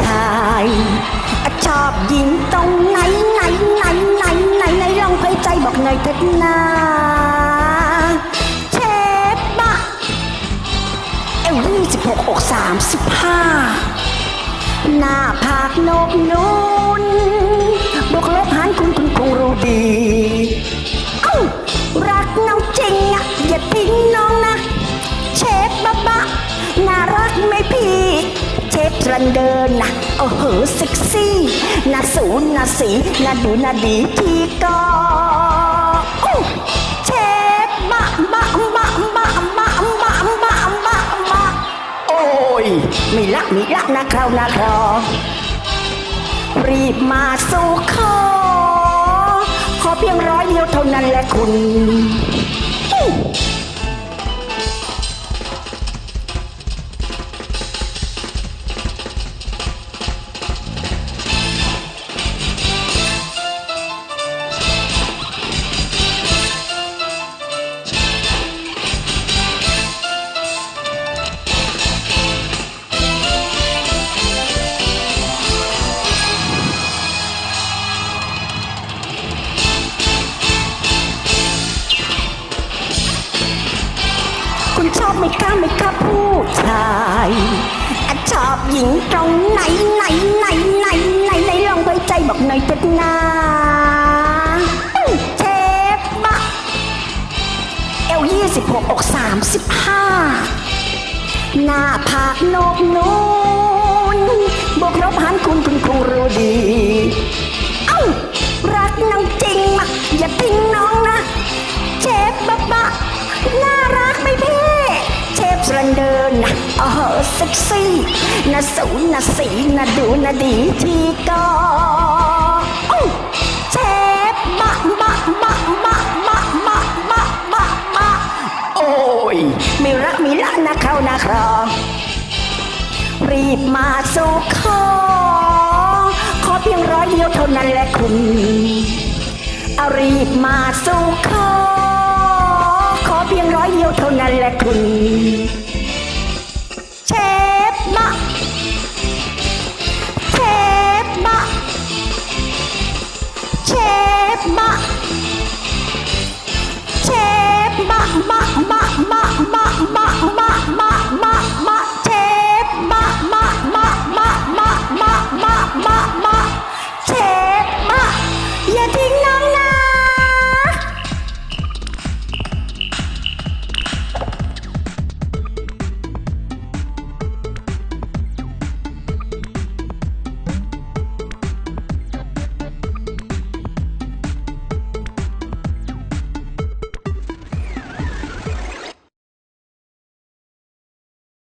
ชายชอบยิงตรงไหนไหนไหนไหนไหนไหนลองไปใจบอกหน่อยเถิดนาเชฟบะเอวยี่สิบหกอกสามสิบห้าหน้าผากนกนูนบวกลบหารคุณคุณคงรู้ดี เชฟรันเดินนะโอ้โหเซ็กซี่นาสูนน่าสีนาดูนาดีที่ก็อู้เชฟบะบะบะบะบะบะบะบะบะโอ้ยไม่รักไม่รักนะคราวนะครอรีบมาสู่ขอขอเพียงร้อยเดียวเท่านั้นแหละคุณ คุณชอบไหมคะไหมคะผู้ชายชอบหญิงตรงไหนไหนไหนไหนไหนไหนลองไว้ใจบอกหน่อยเถิดนาเชฟบะเอวยี่สิบหกอกสามสิบห้าหน้าผากโนกนูนบวกลบหารคุณคุณคงรู้ ดินนะโอ้โหเซ็กซี่น่าสูน่าสีน่าดูน่าดีที่ก็เชฟบะบะบะบะบะบะบะบะบะโอ้ยไม่รักไม่รักนะเขานะครอรีบมาสู่ขอขอเพียงร้อยเดียวเท่านั้นแหละคุณเอารีบมาสู่ขอขอเพียงร้อยเดียวเท่านั้นแหละคุณ